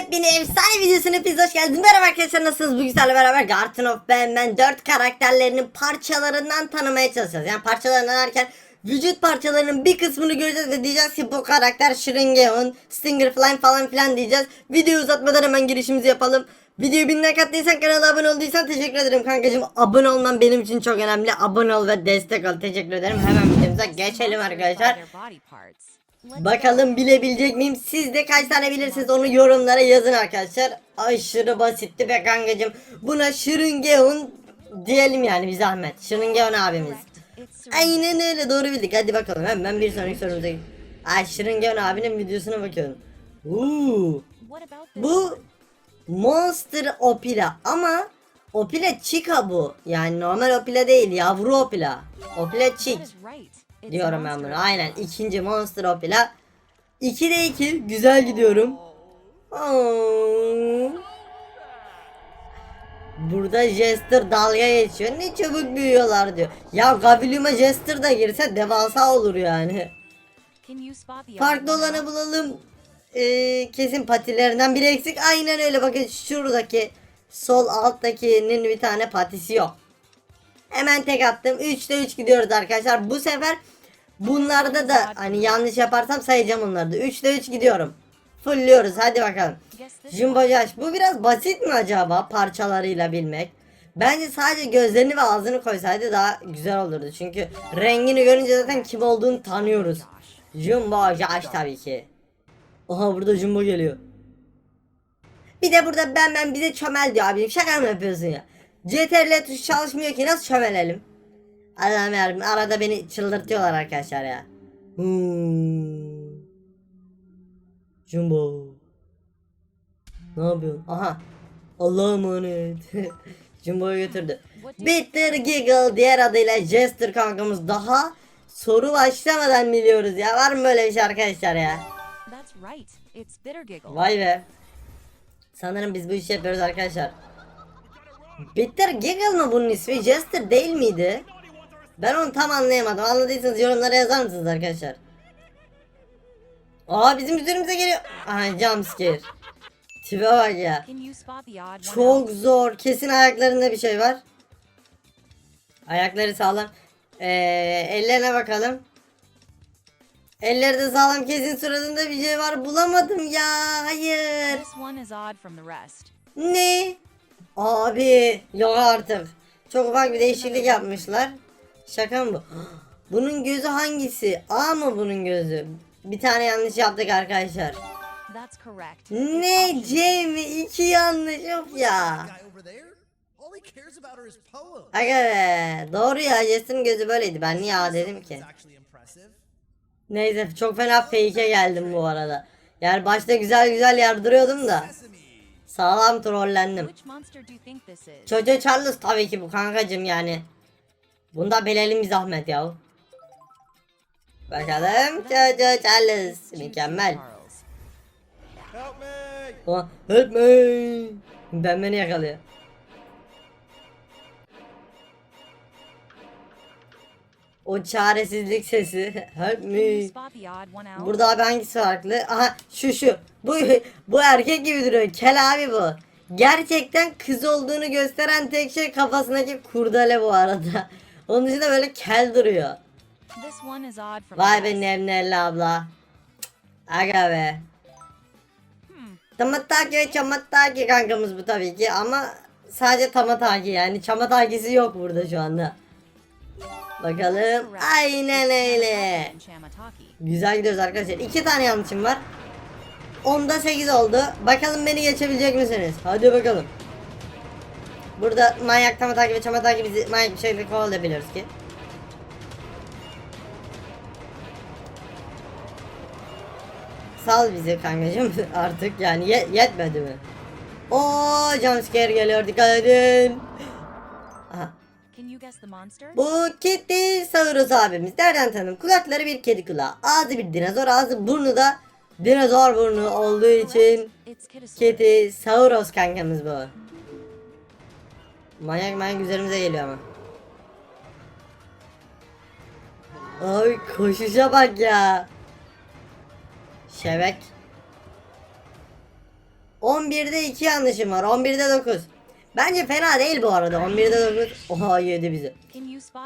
Yepyeni efsane videosuna hepiniz hoş geldiniz. Merhaba arkadaşlar nasılsınız? Bugün sizlerle beraber Garden of Batman 4 karakterlerinin parçalarından tanımaya çalışacağız. Yani parçalarından derken vücut parçalarının bir kısmını göreceğiz ve diyeceğiz ki bu karakter Shringeon, Stinger Flame falan filan diyeceğiz. Videoyu uzatmadan hemen girişimizi yapalım. Videoyu bin like attıysan kanala abone olduysan teşekkür ederim kankacığım. Abone olman benim için çok önemli. Abone ol ve destek ol. Teşekkür ederim. Hemen videomuza geçelim arkadaşlar. Bakalım bilebilecek miyim? Siz de kaç tane bilirsiniz onu yorumlara yazın arkadaşlar. Aşırı basitti be kankacım. Buna Şırıngeon diyelim yani bir zahmet. Şırıngeon abimiz. Aynen öyle doğru bildik. Hadi bakalım hemen bir sonraki sorumuza. Ay Şırıngeon abinin videosuna bakıyorum. Uuu. Bu Monster Opila ama Opila Chica bu. Yani normal Opila değil yavru Opila. Opila Chick diyorum ben bunu. Aynen ikinci Monster Opila. 2'de 2 güzel gidiyorum. Burada Jester dalga geçiyor. Ne çabuk büyüyorlar diyor. Ya Gaviluma Jester da girse devasa olur yani. Farklı olanı bulalım. Ee, kesin patilerinden biri eksik. Aynen öyle bakın şuradaki sol alttakinin bir tane patisi yok. Hemen tek attım. 3'te 3 gidiyoruz arkadaşlar. Bu sefer bunlarda da hani yanlış yaparsam sayacağım onları da. 3'te 3 gidiyorum. Fullliyoruz hadi bakalım. Jumbo Josh bu biraz basit mi acaba parçalarıyla bilmek? Bence sadece gözlerini ve ağzını koysaydı daha güzel olurdu. Çünkü rengini görünce zaten kim olduğunu tanıyoruz. Jumbo Josh tabii ki. Aha burada Jumbo geliyor. Bir de burada ben ben bize çömel diyor abim. Şaka mı yapıyorsun ya? CTRL tuşu çalışmıyor ki nasıl çömelelim? Allah'ım yarabbim arada beni çıldırtıyorlar arkadaşlar ya. Hmm. Jumbo. Ne yapıyorsun? Aha. Allah'a emanet. Jumbo'yu götürdü. Bitter Giggle diğer adıyla Jester kankamız daha soru başlamadan biliyoruz ya. Var mı böyle bir şey arkadaşlar ya? That's right. It's Bitter Giggle. Vay be. Sanırım biz bu işi yapıyoruz arkadaşlar. Bitter Giggle mı bunun ismi? Jester değil miydi? Ben onu tam anlayamadım. Anladıysanız yorumlara yazar mısınız arkadaşlar? Aa bizim üzerimize geliyor. Aha jumpscare. Tipe bak ya. Çok zor. Kesin ayaklarında bir şey var. Ayakları sağlam. Ee, ellerine bakalım. Elleri de sağlam kesin suratında bir şey var. Bulamadım ya. Hayır. Ne? Abi yok artık. Çok ufak bir değişiklik yapmışlar. Şaka mı bu? Bunun gözü hangisi? A mı bunun gözü? Bir tane yanlış yaptık arkadaşlar. Ne C mi? İki yanlış of ya. Aga be. Doğru ya Jest'in gözü böyleydi. Ben niye A dedim ki? Neyse çok fena fake'e geldim bu arada. Yani başta güzel güzel yardırıyordum da. Sağlam trollendim. Çocuğu Charles tabii ki bu kankacım yani. Bunda belelim bir zahmet ya. Bakalım çocuğu Charles. Mükemmel. Help me! Oh, help me. Ben beni yakalıyor. O çaresizlik sesi. Help me. Burada abi hangisi farklı? Aha şu şu. Bu bu erkek gibi duruyor. Kel abi bu. Gerçekten kız olduğunu gösteren tek şey kafasındaki kurdele bu arada. Onun dışında böyle kel duruyor. Vay be rest. Nevnelli abla. Aga be. Hmm. Tamataki ve Çamataki kankamız bu tabii ki ama sadece Tamataki yani Çamatakisi yok burada şu anda. Bakalım. Aynen öyle. Güzel gidiyoruz arkadaşlar. İki tane yanlışım var. Onda 8 oldu. Bakalım beni geçebilecek misiniz? Hadi bakalım. Burada manyak Tamataki ve Çamataki bizi manyak bir şekilde kovalayabiliyoruz ki. Sal bizi kankacım artık yani ye- yetmedi mi? Oo jumpscare geliyor dikkat edin. Aha. Bu Kitty Saurus abimiz. Nereden tanıdım? Kulakları bir kedi kulağı. Ağzı bir dinozor ağzı. Burnu da dinozor burnu olduğu için. Kitty Saurus kankamız bu. Manyak manyak üzerimize geliyor ama. Ay koşuşa bak ya. Şebek. 11'de 2 yanlışım var. 11'de 9. Bence fena değil bu arada. 11'de 9. Oha yedi bizi.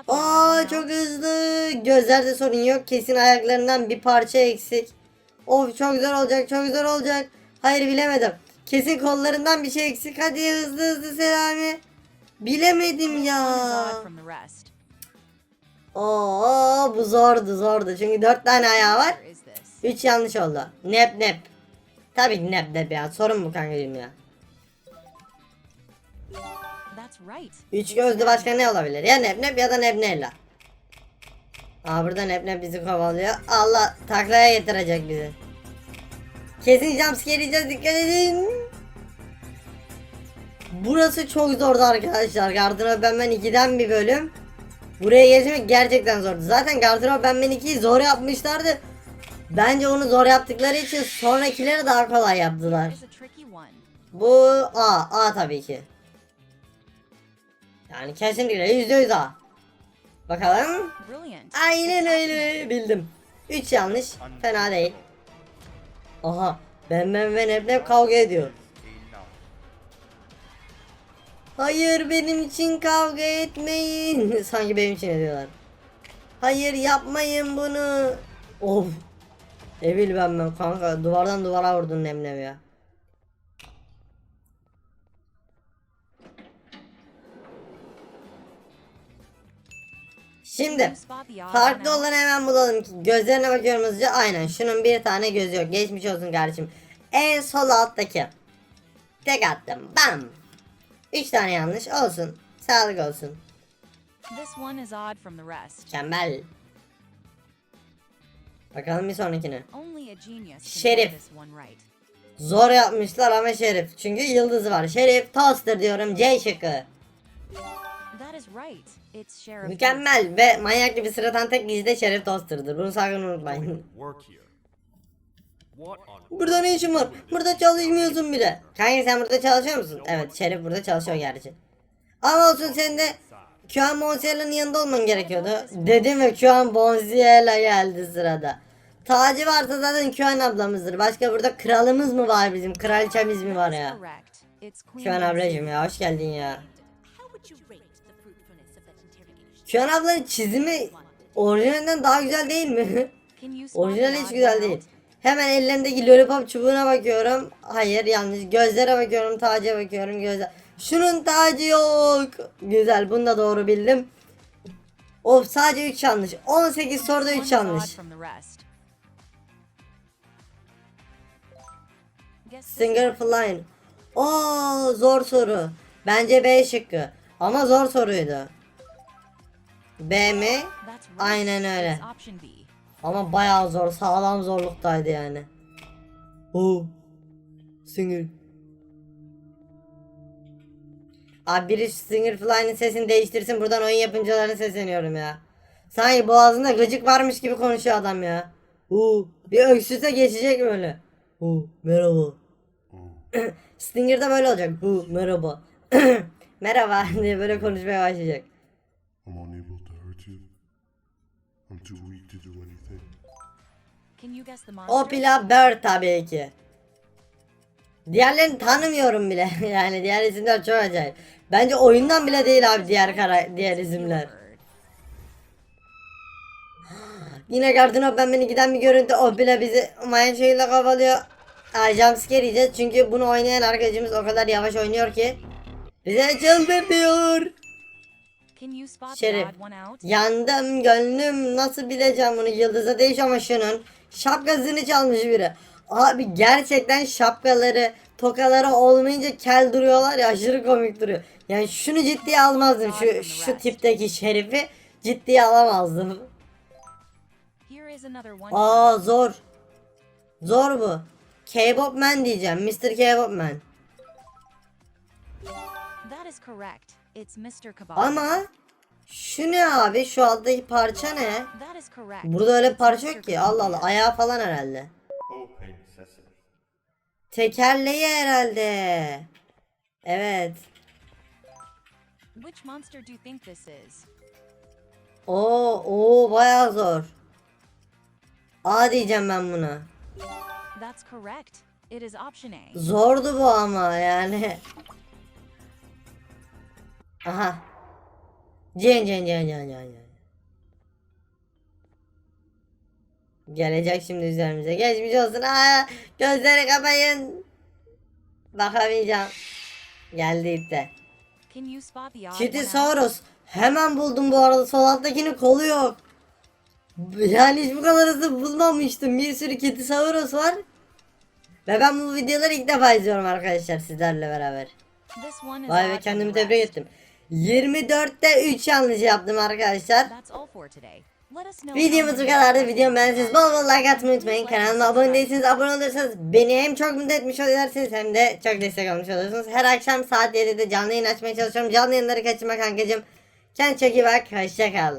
Aa çok hızlı. Gözlerde sorun yok. Kesin ayaklarından bir parça eksik. Of çok zor olacak. Çok zor olacak. Hayır bilemedim. Kesin kollarından bir şey eksik. Hadi hızlı hızlı Selami. Bilemedim ya. Oo bu zordu zordu. Çünkü 4 tane ayağı var. 3 yanlış oldu. Nep nep. Tabii ki nep nep ya. Sorun bu kankacığım ya. Üç gözlü başka ne olabilir? Ya nep nep ya da nebnella. Aa burada nep nep bizi kovalıyor. Allah taklaya getirecek bizi. Kesin jumpscare yiyeceğiz dikkat edin. Burası çok zordu arkadaşlar. Garden of Batman 2'den bir bölüm. Buraya geçmek gerçekten zordu. Zaten Garden of Batman 2'yi zor yapmışlardı. Bence onu zor yaptıkları için sonrakileri daha kolay yaptılar. Bu A, A tabii ki. Yani kesinlikle yüzde yüz A. Bakalım. Aynen öyle bildim. 3 yanlış. Fena değil. Aha. Ben ben hep hep kavga ediyor. Hayır benim için kavga etmeyin. Sanki benim için ediyorlar. Hayır yapmayın bunu. Of. Evil ben ben kanka duvardan duvara vurdun nemnem ya. Şimdi farklı olanı hemen bulalım ki gözlerine bakıyorum hızlıca. Aynen şunun bir tane gözü yok. Geçmiş olsun kardeşim. En sol alttaki. Tek attım. Bam. 3 tane yanlış. Olsun. Sağlık olsun. This one is odd from the rest. mükemmel. Bakalım bir sonrakine. Şerif. zor yapmışlar ama şerif. Çünkü yıldızı var. Şerif toaster diyorum. C şıkkı mükemmel ve manyak gibi sıratan tek kişi de şerif toaster'dır bunu sakın unutmayın Burada ne işin var? Burada çalışmıyorsun bile. Kanka sen burada çalışıyor musun? Evet Şerif burada çalışıyor gerçi. Ama olsun sen de Kuan Bonsiela'nın yanında olman gerekiyordu. Dedim ve Kuan Bonsiela geldi sırada. Tacı varsa zaten Kuan ablamızdır. Başka burada kralımız mı var bizim? Kraliçemiz mi var ya? Kuan ablacım ya hoş geldin ya. İnterrogation? Kuan ablanın çizimi orijinalinden daha güzel değil mi? Orijinal hiç güzel değil. Hemen ellerindeki lollipop çubuğuna bakıyorum. Hayır yanlış. Gözlere bakıyorum, taca bakıyorum, gözler. Şunun tacı yok. Güzel, bunu da doğru bildim. Of sadece 3 yanlış. 18 soruda This 3 one is yanlış. Singer. Flying. Oo zor soru. Bence B şıkkı. Ama zor soruydu. B mi? Aynen öyle. Ama bayağı zor. Sağlam zorluktaydı yani. Oo. Singer. Abi biri Singer Fly'nin sesini değiştirsin. Buradan oyun yapımcılarına sesleniyorum ya. Sanki boğazında gıcık varmış gibi konuşuyor adam ya. Oo. Bir öksürse geçecek böyle. Oo. Merhaba. Stinger'da böyle olacak. Oo. Merhaba. Merhaba diye böyle konuşmaya başlayacak. Too weak to do anything. Can you guess the monster? Opila Bird tabii ki. Diğerlerini tanımıyorum bile. yani diğer isimler çok acayip. Bence oyundan bile değil abi diğer kara diğer isimler. Yine Garden of Batman'e giden bir görüntü. Opila bizi mayan şeyiyle kavalıyor. Ay jumpscare yiyeceğiz çünkü bunu oynayan arkadaşımız o kadar yavaş oynuyor ki. Bize çıldır Şerif. Yandım gönlüm nasıl bileceğim bunu yıldıza değiş ama şunun şapkasını çalmış biri. Abi gerçekten şapkaları tokaları olmayınca kel duruyorlar ya aşırı komik duruyor. Yani şunu ciddiye almazdım şu şu tipteki şerifi ciddiye alamazdım. Aa zor. Zor bu. K-pop man diyeceğim. Mr. K-pop man. That is correct. Ama şu ne abi? Şu alttaki parça ne? Burada öyle parça yok ki. Allah Allah. Ayağı falan herhalde. Tekerleği herhalde. Evet. Which monster do you think this is? Oo, oo bayağı zor. A diyeceğim ben buna. That's correct. It is option A. Zordu bu ama yani. Aha. Cin cin cin cin cin cin. Gelecek şimdi üzerimize. Geçmiş olsun. Aa, gözleri kapayın. Bakamayacağım. Geldi ipte. Kitisaurus. Hemen buldum bu arada. Sol alttakinin kolu yok. Yani hiç bu kadar hızlı bulmamıştım. Bir sürü Kitisaurus var. Ve ben bu videoları ilk defa izliyorum arkadaşlar sizlerle beraber. Vay be kendimi tebrik ettim. 24'te 3 yanlış yaptım arkadaşlar. Videomuz bu kadardı. Videomu beğendiyseniz bol bol like atmayı unutmayın. Kanalıma abone değilseniz abone olursanız beni hem çok mutlu etmiş oluyorsunuz hem de çok destek olmuş oluyorsunuz. Her akşam saat 7'de canlı yayın açmaya çalışıyorum. Canlı yayınları kaçırma kankacım. Kendine çok iyi bak. Hoşça kal.